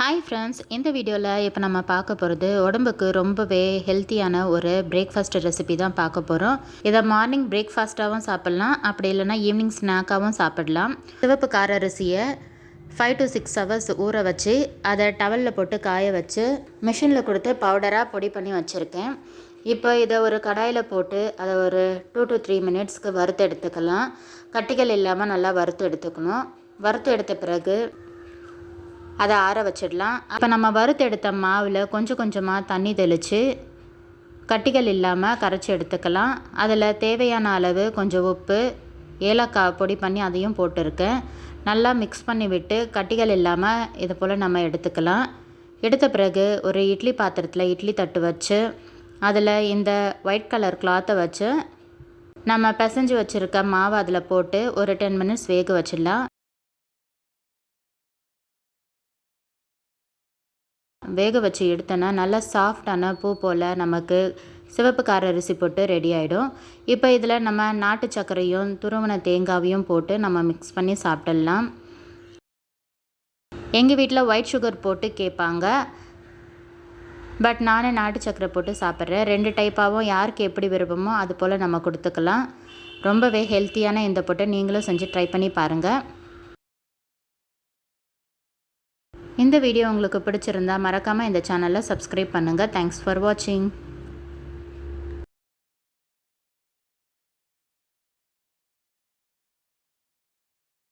Hi friends இந்த வீடியோவில் இப்போ நம்ம பார்க்க போகிறது உடம்புக்கு ரொம்பவே ஹெல்த்தியான ஒரு பிரேக்ஃபாஸ்ட் ரெசிபி தான் பார்க்க போகிறோம் இதை மார்னிங் பிரேக்ஃபாஸ்ட்டாகவும் சாப்பிட்லாம் அப்படி இல்லைனா ஈவினிங் ஸ்நாக்காகவும் சாப்பிடலாம். சிவப்பு கார அரிசியை ஃபைவ் டு சிக்ஸ் ஹவர்ஸ் ஊற வச்சு அதை டவலில் போட்டு காய வச்சு மிஷினில் கொடுத்து பவுடராக பொடி பண்ணி வச்சுருக்கேன். இப்போ இதை ஒரு கடாயில் போட்டு அதை ஒரு டூ டு த்ரீ மினிட்ஸ்க்கு வறுத்து எடுத்துக்கலாம். கட்டிகள் இல்லாமல் நல்லா வறுத்து எடுத்துக்கணும். வறுத்து எடுத்த பிறகு அதை ஆற வச்சிடலாம். அப்போ நம்ம வறுத்தெடுத்த மாவில் கொஞ்சம் கொஞ்சமாக தண்ணி தெளித்து கட்டிகள் இல்லாமல் கரைச்சி எடுத்துக்கலாம். அதில் தேவையான அளவு கொஞ்சம் உப்பு ஏலக்காய் பொடி பண்ணி அதையும் போட்டிருக்கேன். நல்லா மிக்ஸ் பண்ணி விட்டு கட்டிகள் இல்லாமல் இது போல் நம்ம எடுத்துக்கலாம். எடுத்த பிறகு ஒரு இட்லி பாத்திரத்தில் இட்லி தட்டு வச்சு அதில் இந்த ஒயிட் கலர் கிளாத்தை வச்சு நம்ம பிசைஞ்சு வச்சுருக்க மாவு அதில் போட்டு ஒரு டென் மினிட்ஸ் வேக வச்சிடலாம். வேக வச்சு எடுத்தோன்னா நல்லா சாஃப்டான பூ போல் நமக்கு சிவப்பு கார அரிசி போட்டு ரெடி ஆகிடும் இப்போ இதில் நம்ம நாட்டு சர்க்கரையும் துருவன தேங்காவையும் போட்டு நம்ம மிக்ஸ் பண்ணி சாப்பிடலாம். எங்கள் வீட்டில் ஒயிட் சுகர் போட்டு கேட்பாங்க. பட் நானே நாட்டு சர்க்கரை போட்டு சாப்பிட்றேன். ரெண்டு டைப்பாகவும் யாருக்கு எப்படி விருப்பமோ அது போல் நம்ம கொடுத்துக்கலாம். ரொம்பவே ஹெல்த்தியான இந்த போட்டு நீங்களும் செஞ்சு ட்ரை பண்ணி பாருங்கள் இந்த வீடியோ உங்களுக்கு பிடிச்சிருந்தா மறக்காமல் இந்த சேனலை சப்ஸ்கிரைப் பண்ணுங்கள் தேங்க்ஸ் ஃபார் வாட்சிங்